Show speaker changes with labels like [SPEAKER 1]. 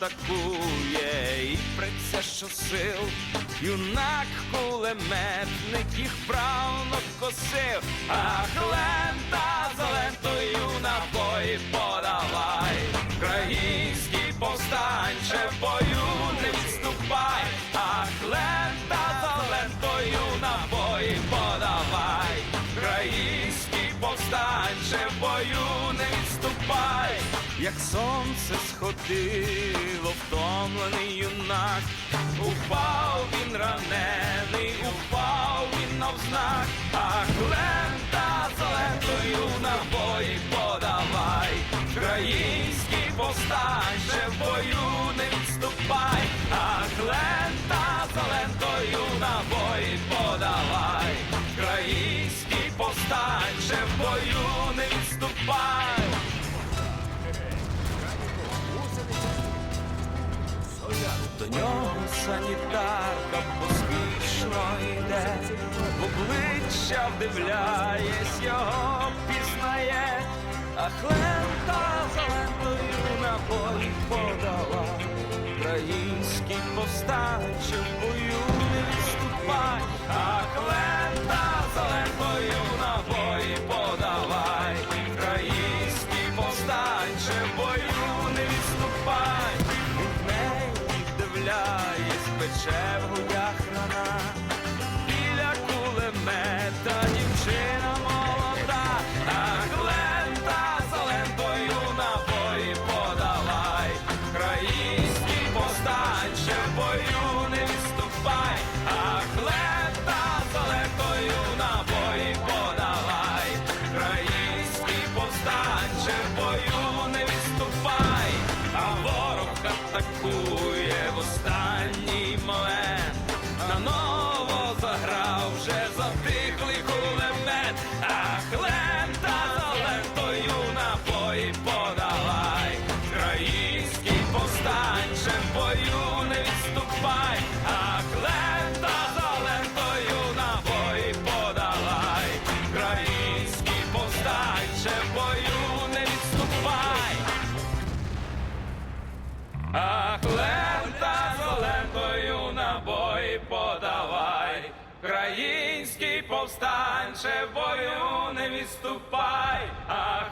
[SPEAKER 1] атакує. І приця що сил, юнак кулеметник їх правно косив, ах, лента за лентою набої подавай, Український повстанче в як сонце сходило, втомлений юнак, упав він ранений, упав він навзнак, ах, лента за лентою набої подавай, Український повстанче в бою не відступай, ах, лента за лентою набої подавай, Український повстанче в бою не відступай. Санітарка поспішно йде, в обличчя вдивляєсь, його пізнає, ах лента за лентою набої подала, український повстанче в бою не відступай, ах лента за лентою набої подавай, український повстанче в бою не відступай, від неї пече в грудях рана, біля кулемета дівчина молода, ах, лента за лентою набої подавай, український повстанче бою не відступай, ах, лента за лентою набої подавай, український повстанче бою не відступай, а ворог атакує лента з лентою набої подавай, Український повстанче бою не відступай, ах,